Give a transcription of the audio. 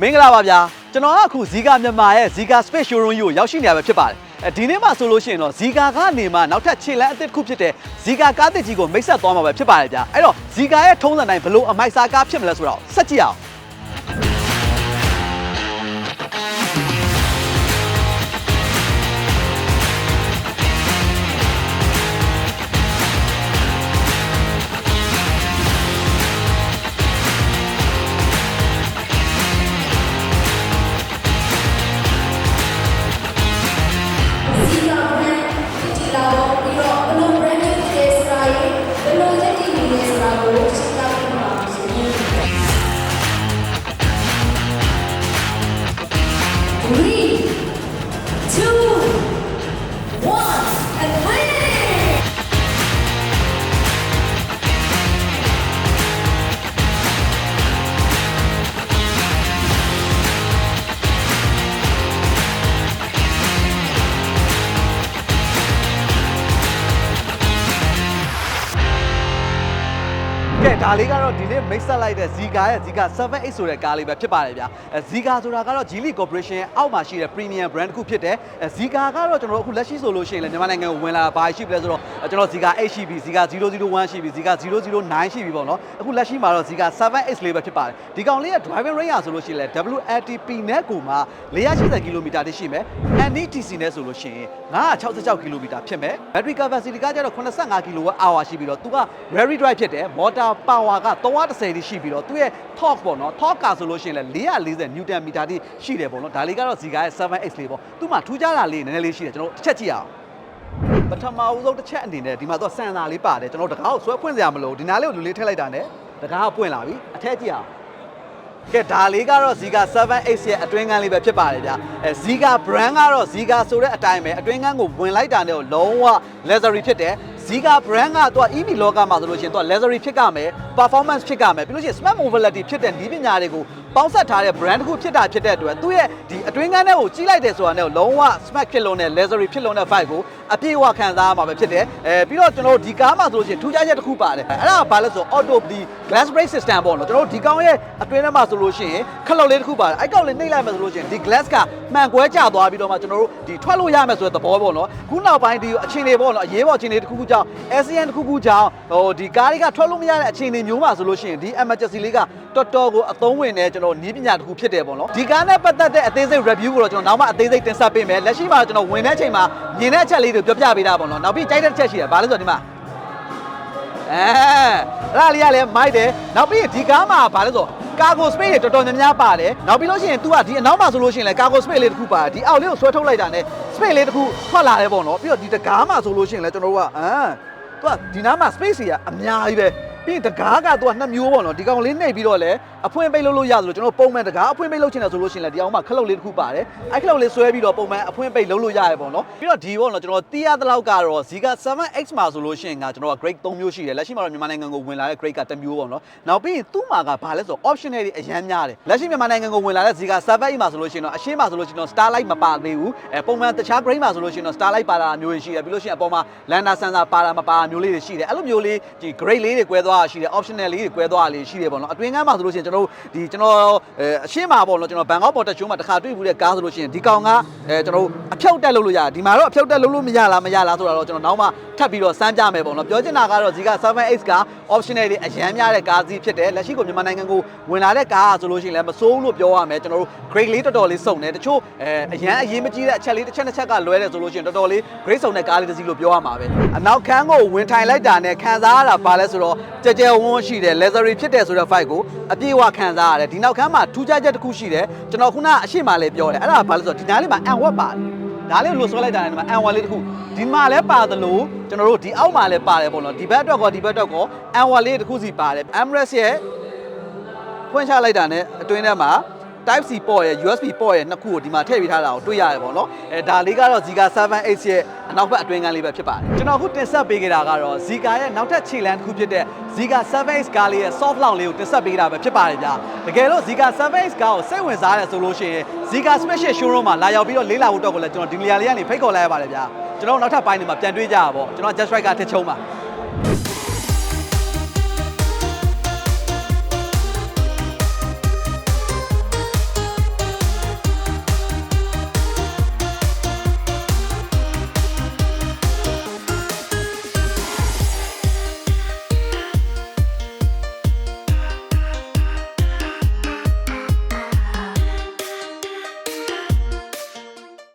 မင်္ဂလာပါဗျာကျွန်တော်ကအခုဇီကာမြန်မာရဲ့ဇီကာ Space Showroom ကြီးကိုရောက်ရှိနေရပဲဖြစ်ပါတယ်အဲဒီနေ့မှဆိုလို့ရှိရင်တော့ဇီကာကနေမှနောက်ထပ်ခြေလမ်းအသစ်တစ်ခုဖြစ်တဲ့ဇီကာကားတစ်ကြီးကိုမိတ်ဆက်သွားမှာပဲဖြစ်ပါတယ်ဗျာအဲ့တော့ဇီကာရဲ့ထုံးစံတိုင်းဘလို့အမိုက်စားကားဖြစ်မလဲဆိုတော့ဆက်ကြည့်အောင် ဒါလေးကတော့ဒီနေ့မိတ်ဆက်လိုက်တဲ့ဇီကာရဲ့ဇီကာ78ဆိုတဲ့ကားလေးပဲဖြစ်ပါတယ်ဗျာအဲဇီကာဆိုတာကတော့ Geely Corporation ရဲ့အောက်မှာရှိတဲ့ premium brand တစ်ခုဖြစ်တယ်အဲဇီကာကတော့ကျွန်တော်တို့အခုလက်ရှိဆိုလို့ရှိရင်လည်းမြန်မာနိုင်ငံကိုဝင်လာတာဘာရှိပြီလဲဆိုတော့အဲကျွန်တော်ဇီကာ8ရှိပြီဇီကာ001ရှိပြီဇီကာ009ရှိပြီပေါ့နော်အခုလက်ရှိမှာတော့ဇီကာ 7X လေးပဲဖြစ်ပါတယ်ဒီကောင်လေးရဲ့ driving range ဆိုလို့ရှိရင်လည်း WLTP နဲ့ကိုမှ480 km တိရှိမယ် NETC နဲ့ဆိုလို့ရှိရင်966 km ဖြစ်မယ် battery capacity ကကျတော့85 kWh ရှိပြီးတော့သူက very drive ဖြစ်တယ် motor power က310တိရှိပြီးတော့သူ့ရဲ့ torque ပေါ့နော် torque ကဆိုလို့ရှိရင်လည်း440 newton meter တိရှိတယ်ပေါ့နော်ဒါလေးကတော့ဇီကာရဲ့ 7X လေးပေါ့သူ့မှာထူးခြားတာလေးနည်းနည်းလေးရှိတယ်ကျွန်တော်တစ်ချက်ကြည့်အောင်ပထမဦးဆုံးတစ်ချက်အနေနဲ့ဒီမှာသူကစံစာလေးပါတယ်ကျွန်တော်တကားကိုဆွဲဖွင့်စရာမလိုဒီနားလေးကိုလူလေးထည့်လိုက်တာနဲ့တကားကပွင့်လာပြီအထက်ကြည့်အောင်ကဲဒါလေးကတော့ Zika 7X ရဲ့အတွင်းကန်းလေးပဲဖြစ်ပါတယ်ဗျအဲ Zika brand ကတော့ Zika ဆိုတဲ့အတိုင်းပဲအတွင်းကန်းကိုဝင်လိုက်တာနဲ့ကိုလုံးဝ luxury ဖြစ်တယ် Zika brand ကသူက EV လောကမှာဆိုလို့ရှိရင်သူက luxury ဖြစ်ကမယ် performance ဖြစ်ကမယ်ပြီးလို့ရှိရင် smart mobility ဖြစ်တဲ့နည်းပညာတွေကို ပေါင်းစပ်ထားတဲ့ brand တစ်ခုဖြစ်တာဖြစ်တဲ့အတွက်သူ့ရဲ့ဒီအတွင်းကန်းထဲကိုကြီးလိုက်တယ်ဆိုတာနဲ့ကိုလုံးဝ smart ဖြစ်လုံးတဲ့ luxury ဖြစ်လုံးတဲ့ vibe ကိုအပြည့်အဝခံစားရမှာပဲဖြစ်တယ်အဲပြီးတော့ကျွန်တော်တို့ဒီကားမှာဆိုလို့ရှိရင်ထူးခြားချက်တစ်ခုပါတယ်အဲ့ဒါကဘာလဲဆိုတော့ auto bleed glass break system ပေါ့နော်ကျွန်တော်တို့ဒီကောင်ရဲ့အတွင်းထဲမှာဆိုလို့ရှိရင်ခလုတ်လေးတစ်ခုပါတယ်အဲ့ကောင်လေးနှိပ်လိုက်မယ်ဆိုလို့ရှိရင်ဒီ glass ကမှန်ကွဲကျသွားပြီးတော့မှကျွန်တော်တို့ဒီထွက်လို့ရမယ်ဆိုတဲ့သဘောပေါ့နော်ခုနောက်ပိုင်းဒီအခြေအနေပေါ့နော်အရေးပေါ်အခြေအနေတစ်ခုခုကြောင့် ASEAN တစ်ခုခုကြောင့်ဟိုဒီကားတွေကထွက်လို့မရတဲ့အခြေအနေမျိုးမှာဆိုလို့ရှိရင်ဒီ emergency လေးက တော်တော်ကိုအသုံးဝင်တဲ့ကျွန်တော်နီးပညာတစ်ခုဖြစ်တယ်ပေါ့နော်ဒီကားနဲ့ပတ်သက်တဲ့အသေးစိတ် review ကိုတော့ကျွန်တော်နောက်မှအသေးစိတ်တင်ဆက်ပေးမယ်လက်ရှိမှာကျွန်တော်ဝင်တဲ့အချိန်မှာမြင်တဲ့အချက်လေးတွေပြောပြပေးတာပေါ့နော်နောက်ပြီးကြိုက်တဲ့အချက်ရှိတယ်ဘာလဲဆိုတော့ဒီမှာအဲအဲ့ဒါလေးကလည်းမိုက်တယ်နောက်ပြီးဒီကားမှာဗာလဲဆိုကာဂိုစပိတ်တွေတော်တော်များများပါတယ်နောက်ပြီးလို့ရှိရင် तू ကဒီအနောက်မှာဆိုလို့ရှိရင်လည်းကာဂိုစပိတ်လေးတစ်ခုပါတယ်ဒီအောက်လေးကိုဆွဲထုတ်လိုက်တာနဲ့စပိတ်လေးတစ်ခုထွက်လာတယ်ပေါ့နော်ပြီးတော့ဒီတကားမှာဆိုလို့ရှိရင်လည်းကျွန်တော်တို့ကအာ तू ကဒီနားမှာ space တွေကအများကြီးပဲ ပြီးရင်တကားက तू ကနှစ်မျိုးပေါ့နော်ဒီကောင်လေးနှိပ်ပြီးတော့လည်းအဖွင့်ပိတ်လုပ်လို့ရသလိုကျွန်တော်ပုံမှန်တကားအဖွင့်ပိတ်လုပ်ချင်တယ်ဆိုလို့ရှိရင်လည်းဒီအောင်မှာခလုတ်လေးတစ်ခုပါတယ်အဲ့ခလုတ်လေးဆွဲပြီးတော့ပုံမှန်အဖွင့်ပိတ်လုပ်လို့ရတယ်ပေါ့နော်ပြီးတော့ဒီပေါ့နော်ကျွန်တော်တီးရတဲ့လောက်ကတော့ Zika 7X မှာဆိုလို့ရှိရင်ကကျွန်တော်က grade 3မျိုးရှိတယ်လက်ရှိမှာတော့မြန်မာနိုင်ငံကိုဝင်လာတဲ့ grade ကတစ်မျိုးပေါ့နော်နောက်ပြီးရင်သူ့မှာကဘာလဲဆိုတော့ optional တွေအများများတယ်လက်ရှိမြန်မာနိုင်ငံကိုဝင်လာတဲ့ Zika 7X မှာဆိုလို့ရှိရင်တော့အရှင်းမှာဆိုလို့ရှိရင်တော့ Starlight မပါသေးဘူးအဲပုံမှန်တခြား grade မှာဆိုလို့ရှိရင်တော့ Starlight ပါတာမျိုးတွေရှိတယ်ပြီးလို့ရှိရင်အပေါ်မှာ Lander sensor ပါတာမပါမျိုးလေးတွေရှိတယ်အဲ့လိုမျိုးလေးဒီ grade လေးတွေကွဲသွားတာရှိတယ် optional လေးတွေကွဲသွားတာလေးရှိတယ်ပေါ့နော်အတွင်းကန်းမှာဆိုလို့ရှိရင်ကျွန်တော်တို့ဒီကျွန်တော်အဲအရှင်းမှာပေါ့နော်ကျွန်တော်ဘန်ကောက်ပေါ်တက်ချိုးမှာတစ်ခါတွေ့ဘူးတဲ့ကားဆိုလို့ရှိရင်ဒီကောင်ကအဲကျွန်တော်တို့အဖြုတ်တက်လုပ်လို့ရတယ်ဒီမှာတော့အဖြုတ်တက်လုပ်လို့မရလားမရလားဆိုတာတော့ကျွန်တော်နောက်မှထပ်ပြီးတော့စမ်းကြမယ်ပေါ့နော်ပြောချင်တာကတော့ဒီက 7X က optional တွေအရန်များတဲ့ကားစီးဖြစ်တယ်လက်ရှိကိုမြန်မာနိုင်ငံကိုဝင်လာတဲ့ကားဆိုလို့ရှိရင်လည်းမစိုးဘူးလို့ပြောရမယ်ကျွန်တော်တို့ grade လေးတော်တော်လေးစုံတယ်တချို့အဲအရန်အရေးမကြီးတဲ့အချက်လေးတစ်ချက်နှစ်ချက်ကလွဲတယ်ဆိုလို့ရှိရင်တော်တော်လေး grade စုံတဲ့ကားလေးတစ်စီးလို့ပြောရမှာပဲအနောက်ခန်းကိုဝင်ထိုင်လိုက်တာနဲ့ခံစားရတာပါလဲဆိုတော့ကြကြဝန်းရှိတယ် luxury ဖြစ်တယ်ဆိုတဲ့ fight ကိုအပြည့်အဝခံစားရတယ်ဒီနောက်ခန်းမှာထူးခြားချက်တစ်ခုရှိတယ်ကျွန်တော်ခုနအရှိမလေးပြောတယ်အဲ့ဒါဘာလဲဆိုတော့ဒီနားလေးမှာအန်ဝက်ပါတယ်ဒါလေးလို့ဆွဲလိုက်တာနဲ့ဒီမှာအန်ဝါလေးတစ်ခုဒီမှာလည်းပါသလိုကျွန်တော်တို့ဒီအောက်မှာလည်းပါတယ်ပေါ့နော်ဒီဘက်အတွက်ကောဒီဘက်အတွက်ကောအန်ဝါလေးတစ်ခုစီပါတယ် Emirates ရဲ့ဖွင့်ချလိုက်တာနဲ့အတွင်းထဲမှာ Type C port ရဲ့ USB port ရဲ့နှစ်ခုကိုဒီမှာထည့်ပေးထားတာကိုတွေ့ရတယ်ပေါ့နော်အဲဒါလေးကတော့ Zika 7X ရဲ့အနောက်ဘက်အတွင်းကန်းလေးပဲဖြစ်ပါတယ်ကျွန်တော်အခုတင်ဆက်ပေးခဲ့တာကတော့ Zika ရဲ့နောက်ထပ်ခြေလှမ်းတစ်ခုဖြစ်တဲ့ Zika 7X ကားလေးရဲ့ soft launch လေးကိုတင်ဆက်ပေးတာပဲဖြစ်ပါတယ်ဗျာတကယ်လို့ Zika 7X ကားကိုစိတ်ဝင်စားတယ်ဆိုလို့ရှိရင် Zika Special Showroom မှာလာရောက်ပြီးတော့လေးလာဖို့တော့ကိုလည်းကျွန်တော်ဒီနေရာလေးကနေဖိတ်ခေါ်လိုက်ရပါတယ်ဗျာကျွန်တော်တို့နောက်ထပ်ပိုင်းတွေမှာပြန်တွေ့ကြရပါပေါ့ကျွန်တော် Just Right ကထစ်ချုံးပါ